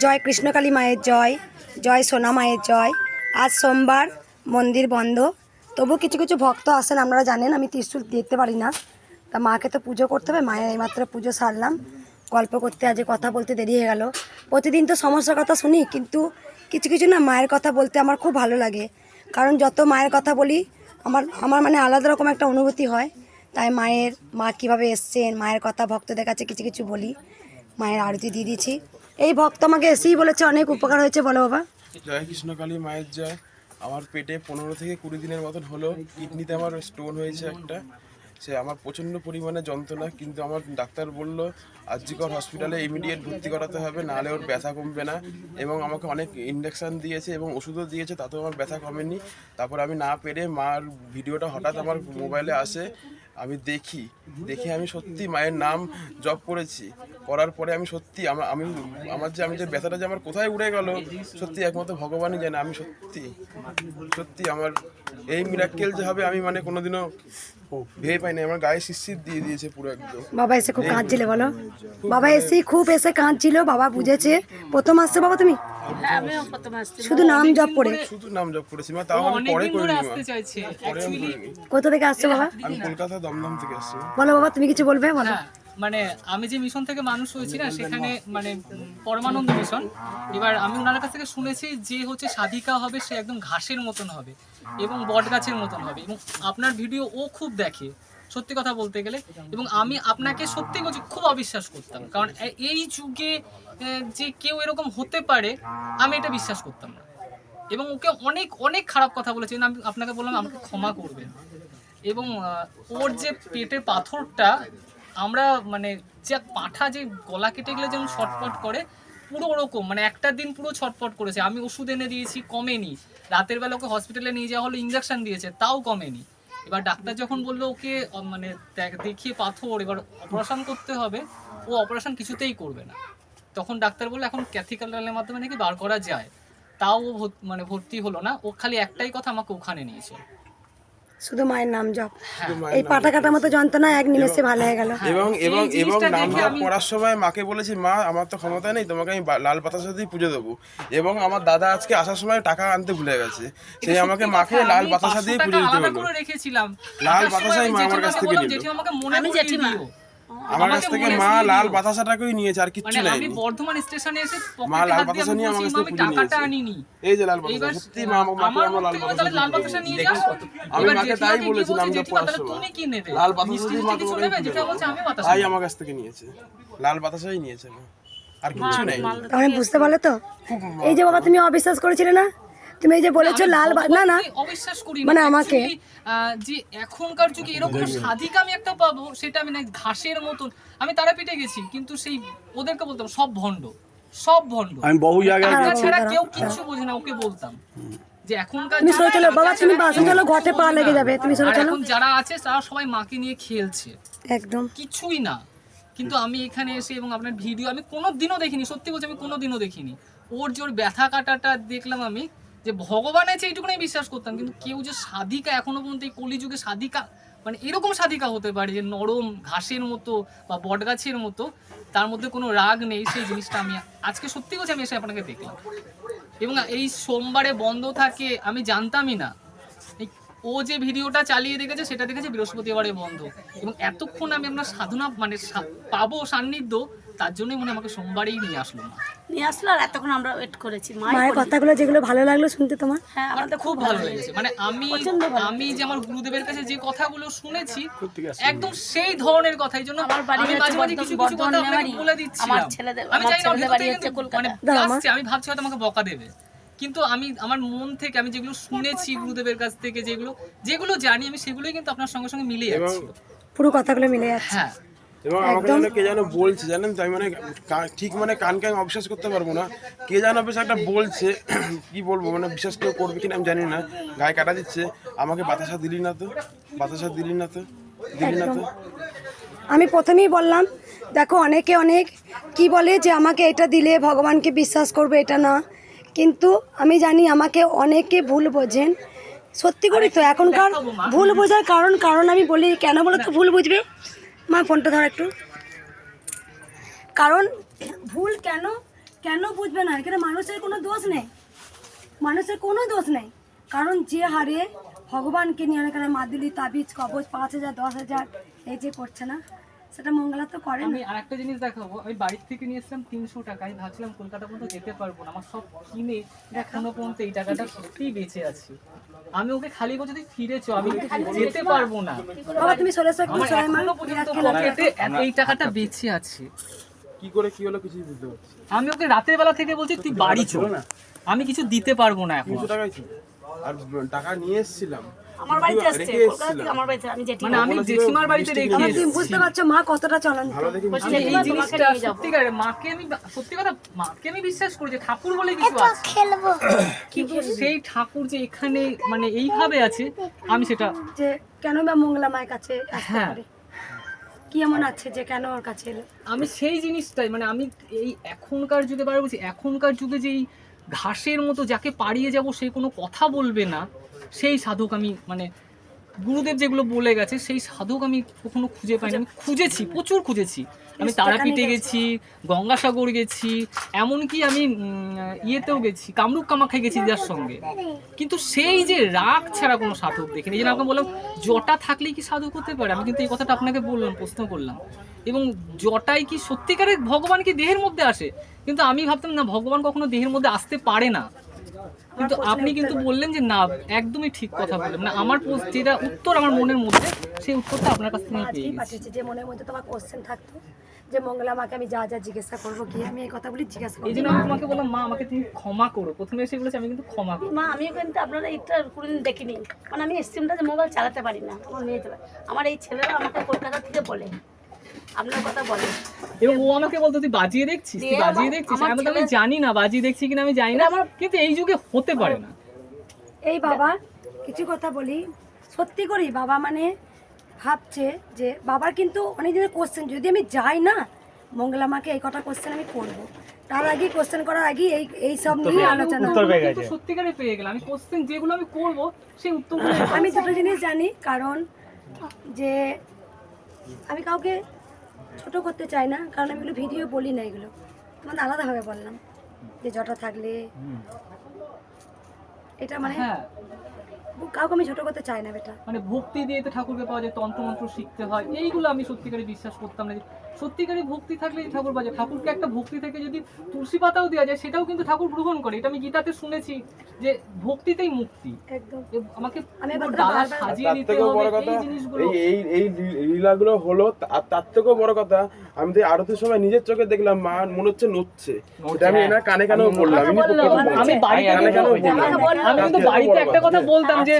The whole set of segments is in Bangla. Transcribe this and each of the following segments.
জয় কৃষ্ণকালী মায়ের জয় জয় সোনা মায়ের জয়। আজ সোমবার মন্দির বন্ধ। তবু কিছু কিছু ভক্ত আসেন আপনারা জানেন, আমি ত্রিশুল দেখতে পারি না। তা মাকে তো পুজো করতে হবে, মায়ের এইমাত্র পুজো সারলাম। গল্প করতে আজ কথা বলতে দেরি হয়ে গেল। প্রতিদিন তো সমস্যার কথা শুনি, কিন্তু কিছু কিছু না মায়ের কথা বলতে আমার খুব ভালো লাগে। কারণ যত মায়ের কথা বলি, আমার আমার মানে আলাদা রকম একটা অনুভূতি হয়। তাই মায়ের মা কীভাবে এসছেন, মায়ের কথা ভক্তদের কাছে কিছু কিছু বলি, মায়ের আরতি দিয়ে দিয়েছি। এই ভক্ত আমাকে এসেই বলেছে, অনেক উপকার হয়েছে, বলো বাবা। জয় কৃষ্ণকালী মায়ের জয়। আমার পেটে পনেরো থেকে কুড়ি দিনের মতন হলো, কিডনিতে আমার স্টোন হয়েছে একটা। সে আমার প্রচণ্ড পরিমাণে যন্ত্রণা, কিন্তু আমার ডাক্তার বলল, আরজিকর হসপিটালে ইমিডিয়েট ভর্তি করাতে হবে, নাহলে ওর ব্যথা কমবে না। এবং আমাকে অনেক ইঞ্জেকশন দিয়েছে এবং ওষুধও দিয়েছে, তাতেও আমার ব্যথা কমেনি। তারপর আমি না পেরে মার ভিডিওটা হঠাৎ আমার মোবাইলে আসে। আমি দেখি দেখে আমি সত্যি মায়ের নাম জপ করেছি। করার পরে আমি সত্যি আমার আমি আমার যে আমি যে ব্যথাটা যে আমার কোথায় উড়ে গেল সত্যি একমাত্র ভগবানই জানে আমি সত্যি সত্যি আমার এই মিরাক্কেল যে হবে আমি মানে কোনোদিনও ভেবে পাইনি। আমার গায়ে শিরশির দিয়ে দিয়েছে পুরো একদম। বাবা এসে খুব কাঁদছিলে বলো? বাবা এসে খুব এসে কাঁদছিল বাবা বুঝেছে। প্রথম আসছে বাবা তুমি? হ্যাঁ আমিও প্রথম আসছি। শুধু নাম জপ করে। শুধু নাম জপ করেছি মা তাও আমি পরে করিনি। কোথা থেকে আসছো বাবা? আমি কলকাতা দমদম থেকে এসেছি। বলো বাবা তুমি কিছু বলবে? বলো। হ্যাঁ মানে আমি যে মিশন থেকে মানুষ হয়েছি না সেখানে মানে পরমানন্দ মিশন এবার আমি ওনার কাছ থেকে শুনেছি যে হচ্ছে সাধিকা হবে সে একদম ঘাসের মতন হবে এবং বট গাছের মতন হবে এবং আপনার ভিডিও ও খুব দেখে সত্যি কথা বলতে গেলে। এবং আমি আপনাকে সত্যি বলছি খুব অবিশ্বাস করতাম। কারণ এই যুগে যে কেউ এরকম হতে পারে আমি এটা বিশ্বাস করতাম না। এবং ওকে অনেক অনেক খারাপ কথা বলেছে। আমি আপনাকে বললাম আমাকে ক্ষমা করবেন। এবং ওর যে পেটে পাথরটা, আমরা মানে যে পাঠা যে গলা কেটে গেলে যেমন ছটপট করে, পুরো ওরকম মানে একটা দিন পুরো ছটপট করেছে। আমি ওষুধ এনে দিয়েছি, কমেনি। রাতের বেলা ওকে হসপিটালে নিয়ে যাওয়া হলো ইঞ্জেকশন দিয়েছে, তাও কমেনি। এবার ডাক্তার যখন বলল ওকে মানে দেখ- দেখিয়ে পাথর, এবার অপারেশন করতে হবে, ও অপারেশন কিছুতেই করবে না। তখন ডাক্তার বলল, এখন ক্যাথিক্যালের মাধ্যমে নাকি বার করা যায়। তাও মানে ভর্তি হলো না। ও খালি একটাই কথা আমাকে ওখানে নিয়েছে। শুধু মায়ের নাম জপ। মায়ের এই পাটা কাটার মতো যন্ত্রণা এক নিমেষে ভালো হয়ে গেল। এবং এই এবং এবং নাম জপ করার সময় মাকে বলেছি মা আমার তো ক্ষমতা নেই তোমাকে আমি লাল পাতার সাথেই পুজো দেবো। এবং আমার দাদা আজকে আসার সময় টাকা আনতে ভুলে গেছে। সেই আমাকে মাকে লাল বাতাসা দিয়ে পুজো দিতে হলো লাল পাতা বাতাসাই মা আমার কাছ থেকে নিল। আমি জেঠিমা। আমার কাছ থেকে মা লাল। বাতাসাটাকেই নিয়েছে আর কিচ্ছু মানে আমি বর্ধমান স্টেশনে এসে মা লাল বাতাসা নিয়ে আমার কাছ থেকে টাকাটা আনিনি। এই যে লাল বাতাসা সত্যি মা আমার আমরা লাল বাতাসা লাল বাতাসা নিয়ে যাও। আমি মাকে তাই বলেছিলাম যে "জেঠিমা, পড়ার তাহলে সময়। তুমি কি নেবে? লাল বাতাসা দিয়ে মা তোমাকে দেবো। বলছে আমি বাতাসা তাই আমার কাছ থেকে নিয়েছে। লাল বাতাসাই নিয়েছে মা। আর কিচ্ছু নেই তাহলে বুঝতে পারলে তো? এই যে বাবা তুমি অবিশ্বাস করেছিলে না? তুমি এই যে বলেছ লাল না না। অবিশ্বাস করি মানে আমাকে? যে এখনকার যুগে এরকম সাধিকা আমি একটা পাবো সেটা আমি না ঘাসের মতন। আমি তারা তারাপীঠে গেছি কিন্তু সেই ওদেরকে বলতাম সব ভণ্ড সব ভণ্ড। আমি বহু জায়গায় ছাড়া কেউ কিচ্ছু বোঝে না ওকে বলতাম। যে এখনকার তুমি সরে চলো বাবা তুমি বাসে চলো ঘটে পা লেগে যাবে তুমি সরে চলো। এখন যারা আছে তারা সবাই মাকে নিয়ে খেলছে। একদম। কিছুই না। কিন্তু আমি এখানে এসে এবং আপনার ভিডিও আমি কোনো দিনও দেখিনি সত্যি বলছি আমি কোনো দিনও দেখিনি। ওর যে ওর ব্যথা কাটাটা দেখলাম আমি যে ভগবান আছে এইটুকুনি বিশ্বাস করতাম, কিন্তু কেউ যে সাধিকা এখনও পর্যন্ত এই কলিযুগে সাধিকা মানে এরকম সাধিকা হতে পারে যে নরম ঘাসের মতো বা বটগাছের মতো, তার মধ্যে কোনো রাগ নেই, সেই জিনিসটা আমি আজকে সত্যি কথা আমি এসে আপনাকে দেখলাম। এবং এই সোমবারে বন্ধ থাকে, আমি জানতামই না। ও যে ভিডিওটা চালিয়ে রেখেছে সেটা দেখেছে বৃহস্পতিবারে বন্ধ। এবং এতক্ষণ আমি আপনার সাধনা মানে পাবো সান্নিধ্য, তার জন্যই মনে আমাকে সোমবারেই নিয়ে আসলো মা। নিয়ে আসলো আর এতক্ষণ আমরা ওয়েট করেছি। মায়ের কথাগুলো যেগুলো ভালো লাগল শুনতে তোমার? হ্যাঁ আমাদের খুব ভালো লেগেছে। মানে আমি আমি যে আমার গুরুদেবের কাছে যে কথাগুলো শুনেছি একদম সেই ধরনের কথা এই জন্য আমার বাড়ি মাঝে মাঝে কিছু কিছু কথা আপনাকে বলে দিচ্ছি আমার ছেলেদের- আমি জানি না বাড়ি হচ্ছে কলকাতা। মানে আমি ভাবছি হয়তো আমাকে বকা দেবে। কিন্তু আমি আমার মন থেকে আমি যেগুলো শুনেছি গুরুদেবের কাছ থেকে যেগুলো যেগুলো জানি আমি সেগুলোই কিন্তু আপনার সঙ্গে সঙ্গে মিলে এবং যাচ্ছিল পুরো কথাগুলো মিলে যাচ্ছে। হ্যাঁ। এবং আমাকে যেন কে যেন বলছে জানেন তো আমি মানে ঠিক মানে কানকে আমি অবিশ্বাস করতে পারব না। কে যেন বেশ একটা বলছে কি বলব মানে বিশ্বাস কেউ করবে কিনা আমি জানি না। গায়ে কাটা দিচ্ছে আমাকে বাতাসা দিলি না তো বাতাসা দিলি না তো দিলি না তো। আমি প্রথমেই বললাম দেখো অনেকে অনেক কি বলে যে আমাকে এটা দিলে ভগবানকে বিশ্বাস করবে এটা না। কিন্তু আমি জানি আমাকে অনেকে ভুল বোঝেন। সত্যি করি তো এখনকার ভুল বোঝার কারণ কারণ আমি বলি কেন বলো তো ভুল বুঝবে? মা ফোনটা ধর একটু। কারণ ভুল কেন কেন বুঝবে না? এখানে মানুষের কোনো দোষ নেই। মানুষের কোনো দোষ নেই। কারণ যে হারে ভগবানকে নিয়ে অনেক মাদুলি, তাবিজ কবচ পাঁচ হাজার, দশ হাজার এই যে করছে না। সেটা মঙ্গলা তো করে আমি আরেকটা জিনিস দেখাবো। আমি বাড়ির থেকে নিয়ে এসেছিলাম তিনশো টাকা। আমি ভাবছিলাম কলকাতা পর্যন্ত যেতে পারব না। আমার সব কিনে এখনও পর্যন্ত এই টাকাটা সত্যিই বেঁচে আছে। আমি ওকে খালি বলছি তুই ফিরে চ আমি যেতে পারব না। বাবা তুমি সরে এসো একটু আমার সবাই এখনও পর্যন্ত পকেটে এই টাকাটা বেঁচে আছে। কি করে কি হলো কিছুই বুঝতে পারছি আমি ওকে রাতের বেলা থেকে বলছি তুই বাড়ি চল। আমি কিছু দিতে পারব না এখন। তিনশো টাকাই ছিল। আর টাকা নিয়ে এসেছিলাম। আমার বাড়িতে আসছে কলকাতা থেকে আমার বাড়িতে আমি মানে আমি জেঠিমার বাড়িতে রেখে তুমি বুঝতে পারছ মা কতটা চলন এই জিনিসটা। মাকে আমি সত্যি কথা মাকে আমি বিশ্বাস করি যে ঠাকুর বলে কিছু আছে। কিন্তু সেই ঠাকুর যে এখানে মানে এইভাবে আছে আমি সেটা যে কেন বা মঙ্গলা মায়ের কাছে হ্যাঁ। পারে? কি এমন আছে যে কেন ওর কাছে এলো? আমি সেই জিনিসটাই মানে আমি এই এখনকার যুগে বার বলছি এখনকার যুগে যেই ঘাসের মতো যাকে পাড়িয়ে যাব সে কোনো কথা বলবে না। সেই সাধক আমি মানে গুরুদেব যেগুলো বলে গেছে সেই সাধক আমি কখনো খুঁজে পাইনি। আমি খুঁজেছি প্রচুর খুঁজেছি। আমি তারাপীঠে গেছি গঙ্গাসাগর গেছি এমনকি আমি ইয়েতেও গেছি কামরূপ কামাখ্যায় গেছি যার সঙ্গে। কিন্তু সেই যে রাগ ছাড়া কোনো সাধক দেখিনি। জন্য আপনাকে বললাম জটা থাকলেই কি সাধক হতে পারে? আমি কিন্তু এই কথাটা আপনাকে বললাম প্রশ্ন করলাম। এবং জটাই কি সত্যিকারের ভগবান কি দেহের মধ্যে আসে? কিন্তু আমি ভাবতাম না ভগবান কখনো দেহের মধ্যে আসতে পারে না। কিন্তু আপনি কিন্তু বললেন যে না একদমই ঠিক কথা বললেন। মানে আমার যেটা উত্তর আমার মনের মধ্যে সেই উত্তরটা আপনার কাছ থেকে আমি পেয়ে গেছি। যে মনের মধ্যে তোমার কোশ্চেন থাকতো যে মঙ্গলা মাকে আমি যা যা জিজ্ঞাসা করব কি আমি এই কথাগুলি জিজ্ঞাসা এই করব। জন্য আমি তোমাকে বললাম মা আমাকে তুমি ক্ষমা করো। প্রথমে এসে বলেছি আমি কিন্তু ক্ষমা করো মা আমিও কিন্তু আপনারা এটা কোনোদিন দেখিনি। মানে আমি স্টিমটা যে মোবাইল চালাতে পারি না আমার চালায় আমার এই ছেলেরা আমাকে কলকাতা থেকে বলে আপনার কথা বলে। এবং ও আমাকে বলতো তুই বাজিয়ে দেখছিস? তুই বাজিয়ে দেখছিস? আমি তো আমি জানি না বাজিয়ে দেখছি কিনা আমি জানি না। কিন্তু এই যুগে হতে পারে না। এই বাবা কিছু কথা বলি। সত্যি করি বাবা মানে ভাবছে যে বাবার কিন্তু অনেক দিনের কোশ্চেন যদি আমি যাই না মঙ্গলা মাকে এই কটা কোশ্চেন আমি করব। তার আগে কোশ্চেন করার আগে এই এই সব নিয়ে আলোচনা উত্তর কিন্তু সত্যিকারে পেয়ে গেলাম। আমি কোশ্চেন যেগুলো আমি করব সেই উত্তরগুলো আমি দুটো জিনিস জানি কারণ যে আমি কাউকে ছোট করতে চাই না কারণ আমি এগুলো ভিডিও বলি না এগুলো। তোমাদের আলাদাভাবে বললাম যে জটা থাকলে এটা মানে হ্যাঁ। কাউকে আমি ছোট করতে চাই না বেটা। মানে ভক্তি দিয়ে তো ঠাকুরকে পাওয়া যায় তন্ত্র মন্ত্র শিখতে হয় এইগুলো আমি সত্যিকারে বিশ্বাস করতাম না যে ভক্তি থাকলে ঠাকুর বাজে। ঠাকুরকে একটা ভক্তি থেকে যদি তুলসী পাতাও দেওয়া যায় সেটাও কিন্তু ঠাকুর গ্রহণ করে। এটা আমি গীতাতে শুনেছি যে ভক্তিতেই মুক্তি। আমাকে বারবার- সাজিয়ে নিতে হবে বড় কথা এই জিনিসগুলো। এই লীলাগুলো হলো আর তার থেকেও বড় কথা আমি তো আরতির সময় নিজের চোখে দেখলাম মা মনে হচ্ছে নড়ছে। এটা আমি এনার কানে কানেও বললাম। আমি বাড়িতে কানে কানেও বললাম। আমি কিন্তু বাড়িতে একটা কথা বলতাম যে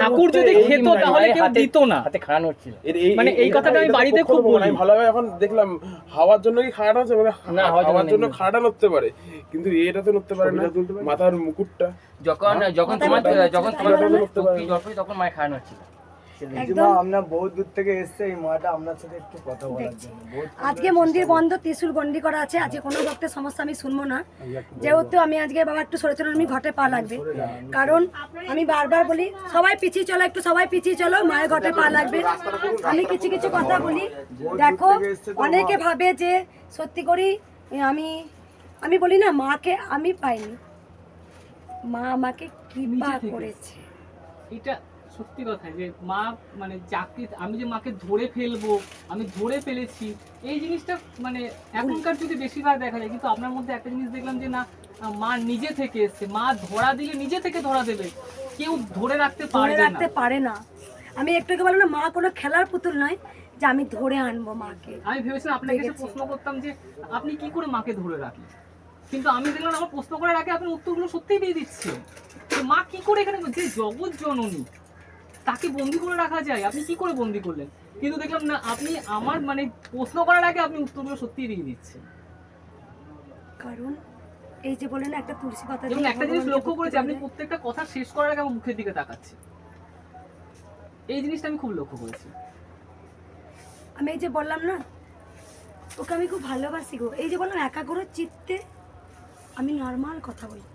ঠাকুর যদি খেত তাহলে কেউ দিত না। হাতে হচ্ছিল মানে এই কথাটা আমি বাড়িতে খুব বলি। ভালোভাবে এখন দেখলাম হাওয়ার জন্য কি খাড়া আছে? মানে না, হাওয়ার জন্য খাড়া নড়তে পারে। কিন্তু এটা তো নড়তে পারে না। মাথার মুকুটটা। যখন যখন তোমার যখন তোমার তখন মায়ের খাড়া হচ্ছিল একদম। আমরা বহুত দূর থেকে এসছে এই মাটা আপনার সাথে একটু কথা বলার জন্য আজকে মন্দির বন্ধ ত্রিশুল গন্ডি করা আছে আজকে কোনো ভক্তের সমস্যা আমি শুনব না। যেহেতু আমি আজকে বাবা একটু সরে চলুন ঘটে পা লাগবে। কারণ আমি বারবার বলি সবাই পিছিয়ে চলো একটু সবাই পিছিয়ে চলো মায়ের ঘটে পা লাগবে। আমি কিছু কিছু কথা বলি। দেখো অনেকে ভাবে যে সত্যি করি আমি আমি বলি না মাকে আমি পাইনি। মা আমাকে কৃপা। করেছে। এটা সত্যি কথা যে মা মানে যাকে আমি যে মাকে ধরে ফেলব আমি ধরে ফেলেছি এই জিনিসটা মানে এখনকার যুগে বেশিরভাগ দেখা যায় কিন্তু আপনার মধ্যে একটা জিনিস দেখলাম যে না মা নিজে থেকে এসছে মা ধরা দিলে নিজে থেকে ধরা দেবে কেউ ধরে রাখতে না। রাখতে পারে না। আমি একটু বললাম না মা কোনো খেলার পুতুল নয় যে আমি ধরে আনব মাকে। আমি ভেবেছিলাম আপনাকে প্রশ্ন করতাম যে আপনি কি করে মাকে ধরে রাখলেন? কিন্তু আমি দেখলাম আমার প্রশ্ন করার আগে আপনি উত্তরগুলো সত্যিই দিয়ে দিচ্ছে যে মা কি করে এখানে যে জগৎ জননী তাকে বন্দি করে রাখা যায় আপনি কি করে বন্দি করলেন? কিন্তু দেখলাম না আপনি আমার মানে প্রশ্ন করার আগে আপনি উত্তরগুলো সত্যিই দিয়ে দিচ্ছেন। কারণ এই যে বলেন একটা তুলসী পাতা এবং একটা জিনিস লক্ষ্য করেছি আপনি প্রত্যেকটা কথা শেষ করার আগে আমার মুখের দিকে তাকাচ্ছে। এই জিনিসটা আমি খুব লক্ষ্য করেছি। আমি এই যে বললাম না ওকে আমি খুব ভালোবাসি গো। এই যে বললাম একাগ্র চিত্তে আমি নর্মাল কথা বলি।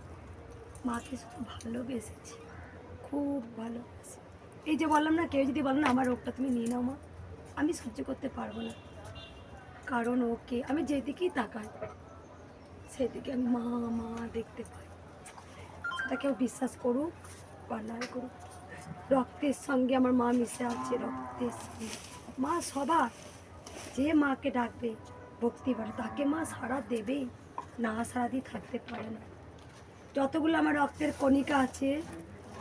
মাকে শুধু ভালোবেসেছি খুব ভালোবাসি। এই যে বললাম না, কেউ যদি বলো না, আমার রোগটা তুমি নিয়ে নাও মা। আমি সহ্য করতে পারব না। কারণ ওকে আমি যেদিকেই তাকাই, সেদিকে আমি মা মা দেখতে পাই। সেটা কেউ বিশ্বাস করুক বা নাই করুক, রক্তের সঙ্গে আমার মা মিশে আছে, রক্তের সঙ্গে। মা সবার, যে মাকে ডাকবে, ভক্তি করে তাকে মা সারা দেবেই না সারা দিয়ে থাকতে পারে না। যতগুলো আমার রক্তের কণিকা আছে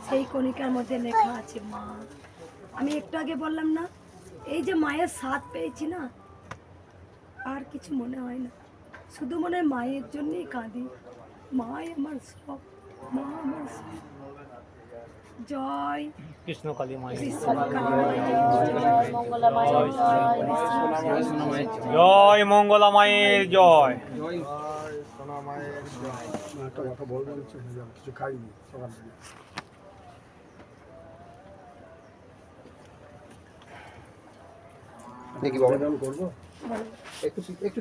সেই কণিকার মধ্যে লেখা আছে মা। আমি একটু আগে বললাম না এই যে মায়ের স্বাদ পেয়েছি না আর কিছু মনে হয় না। শুধু মনে হয় মায়ের জন্যই কাঁদি। মাই আমার সব মা আমার সব। জয় কৃষ্ণ কালী মায়ের কালী মঙ্গলা মায়ের জয়। জয় মঙ্গলা মায়ের জয়। একটা কথা বলব কিছু কিছু খাইনি সকাল দেখি বাবা। করব? একটু একটু